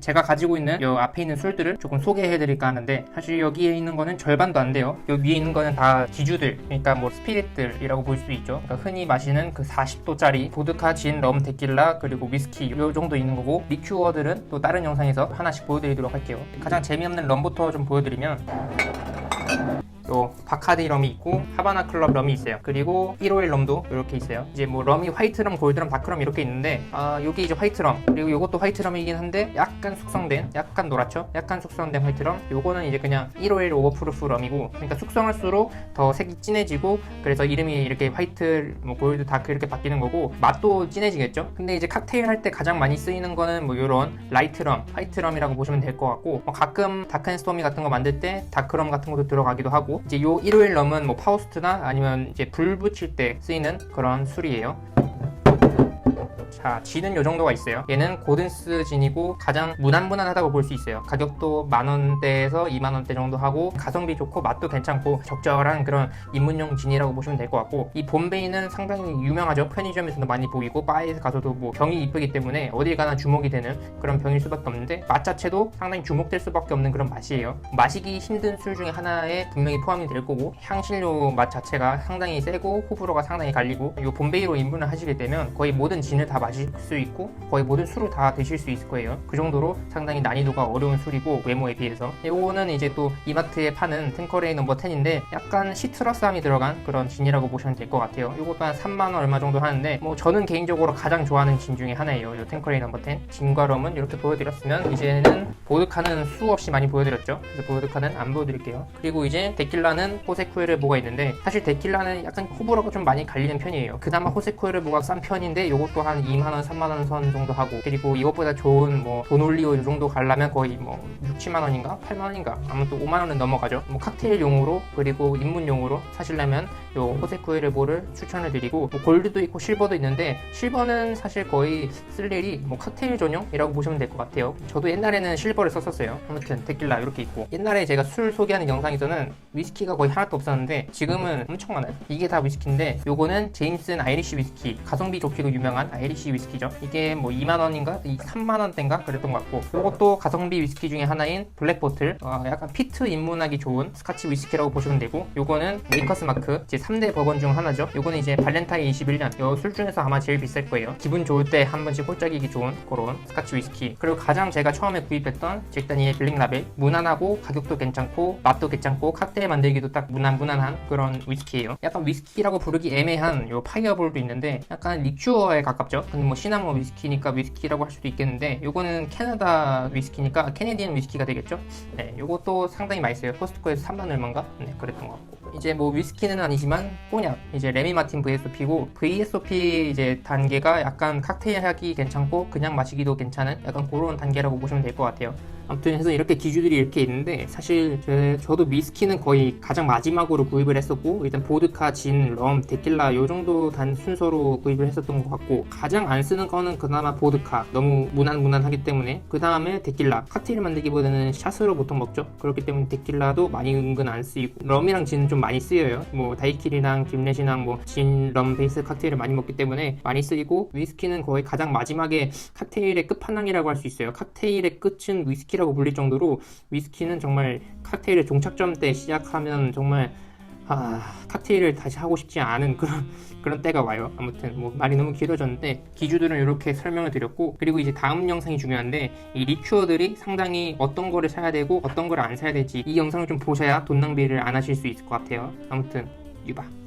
제가 가지고 있는 요 앞에 있는 술들을 조금 소개해드릴까 하는데 사실 여기에 있는 거는 절반도 안 돼요. 요 위에 있는 거는 다 기주들, 그러니까 뭐 스피릿들이라고 볼 수 있죠. 그러니까 흔히 마시는 그 40도짜리 보드카, 진, 럼, 데킬라 그리고 위스키 요 정도 있는 거고 리큐어들은 또 다른 영상에서 하나씩 보여드리도록 할게요. 가장 재미없는 럼부터 좀 보여드리면 요 바카디 럼이 있고 하바나 클럽 럼이 있어요. 그리고 151 럼도 이렇게 있어요. 이제 뭐 럼이 화이트 럼, 골드 럼, 다크 럼 이렇게 있는데 아 요게 이제 화이트 럼 그리고 요것도 화이트 럼이긴 한데 약간 숙성된 약간 노랗죠? 약간 숙성된 화이트 럼. 요거는 이제 그냥 151 오버프루프 럼이고 그러니까 숙성할수록 더 색이 진해지고 그래서 이름이 이렇게 화이트, 뭐 골드, 다크 이렇게 바뀌는 거고 맛도 진해지겠죠? 근데 이제 칵테일 할 때 가장 많이 쓰이는 거는 뭐 요런 라이트 럼, 화이트 럼이라고 보시면 될 것 같고 뭐 가끔 다크 앤 스토미 같은 거 만들 때 다크 럼 같은 것도 들어가기도 하고 이제 요151 럼은 뭐 파우스트나 아니면 이제 불 붙일 때 쓰이는 그런 술이에요. 자, 진은 요 정도가 있어요. 얘는 고든스 진이고 가장 무난무난하다고 볼 수 있어요. 가격도 만 원대에서 2만 원대 정도 하고 가성비 좋고 맛도 괜찮고 적절한 그런 입문용 진이라고 보시면 될 것 같고 이 봄베이는 상당히 유명하죠. 편의점에서도 많이 보이고 바에 가서도 뭐 병이 이쁘기 때문에 어딜 가나 주목이 되는 그런 병일 수밖에 없는데 맛 자체도 상당히 주목될 수밖에 없는 그런 맛이에요. 마시기 힘든 술 중에 하나에 분명히 포함이 될 거고 향신료 맛 자체가 상당히 세고 호불호가 상당히 갈리고 이 봄베이로 입문을 하시게 되면 거의 모든 진을 다 마실 수 있고 거의 모든 술을 다 드실 수 있을 거예요. 그 정도로 상당히 난이도가 어려운 술이고 외모에 비해서 이거는 이제 또 이마트에 파는 탱커레이 넘버 10인데 약간 시트러스함이 들어간 그런 진이라고 보시면 될 것 같아요. 이것도 한 3만 원 얼마 정도 하는데 뭐 저는 개인적으로 가장 좋아하는 진 중에 하나예요. 이 탱커레이 넘버 10 진과 럼은 이렇게 보여드렸으면 이제는 보드카는 수없이 많이 보여드렸죠. 그래서 보드카는 안 보여드릴게요. 그리고 이제 데킬라는 호세쿠에르 뭐가 있는데 사실 데킬라는 약간 호불호가 좀 많이 갈리는 편이에요. 그나마 호세쿠에르 뭐가 싼 편인데 이것도 한 2만 원, 3만 원 선 정도 하고 그리고 이것보다 좋은 뭐 도놀리오 이 정도 가려면 거의 뭐 6, 7만 원인가 8만 원인가 아무튼 5만 원은 넘어가죠. 뭐 칵테일용으로 그리고 입문용으로 사시려면 요 호세쿠에르 뭐를 추천을 드리고 뭐 골드도 있고 실버도 있는데 실버는 사실 거의 쓸 일이 뭐 칵테일 전용이라고 보시면 될 것 같아요. 저도 옛날에는 실버를 썼었어요. 아무튼 데킬라 이렇게 있고 옛날에 제가 술 소개하는 영상에서는 위스키가 거의 하나도 없었는데 지금은 엄청 많아요. 이게 다 위스키인데 요거는 제임슨 아이리시 위스키 가성비 좋기로 유명한 아이리 시 위스키죠. 이게 뭐 2만 원인가 3만 원대인가 그랬던 것 같고 요것도 가성비 위스키 중에 하나인 블랙보틀 어, 약간 피트 입문하기 좋은 스카치 위스키라고 보시면 되고 요거는 메이커스 마크 제 3대 버번 중 하나죠. 요거는 이제 발렌타인 21년 요 술 중에서 아마 제일 비쌀 거예요. 기분 좋을 때 한 번씩 홀짝이기 좋은 그런 스카치 위스키. 그리고 가장 제가 처음에 구입했던 잭 다니엘 블랙 라벨 무난하고 가격도 괜찮고 맛도 괜찮고 칵테일 만들기도 딱 무난 무난한 그런 위스키예요. 약간 위스키라고 부르기 애매한 요 파이어볼도 있는데 약간 리큐어에 가깝죠. 근데 뭐 시나몬 위스키니까 위스키라고 할 수도 있겠는데 요거는 캐나다 위스키니까 캐네디언 위스키가 되겠죠. 네, 요것도 상당히 맛있어요. 코스트코에서 3만 얼마인가? 네, 그랬던 것 같고. 이제 뭐 위스키는 아니지만 꼬냑 이제 레미 마틴 VSOP고 VSOP 이제 단계가 약간 칵테일 하기 괜찮고 그냥 마시기도 괜찮은 약간 그런 단계라고 보시면 될 것 같아요. 아무튼 해서 이렇게 기주들이 이렇게 있는데 사실 제, 저도 위스키는 거의 가장 마지막으로 구입을 했었고 일단 보드카, 진, 럼, 데킬라 요 정도 단 순서로 구입을 했었던 것 같고 가장 안 쓰는 거는 그나마 보드카. 너무 무난무난하기 때문에 그 다음에 데킬라. 칵테일 만들기보다는 샷으로 보통 먹죠. 그렇기 때문에 데킬라도 많이 은근 안 쓰이고 럼이랑 진은 좀 많이 쓰여요. 뭐 다이킬이랑 김렛이랑 뭐 진, 럼 베이스 칵테일을 많이 먹기 때문에 많이 쓰이고 위스키는 거의 가장 마지막에 칵테일의 끝판왕이라고 할 수 있어요. 칵테일의 끝은 위스키 위스키라고 불릴 정도로 위스키는 정말 칵테일의 종착점 때 시작하면 정말 아, 칵테일을 다시 하고 싶지 않은 그런 그런 때가 와요. 아무튼 뭐 말이 너무 길어졌는데 기주들은 이렇게 설명을 드렸고 그리고 이제 다음 영상이 중요한데 이 리큐어들이 상당히 어떤 거를 사야 되고 어떤 거를 안 사야 될지 이 영상을 좀 보셔야 돈 낭비를 안 하실 수 있을 것 같아요. 아무튼 유바.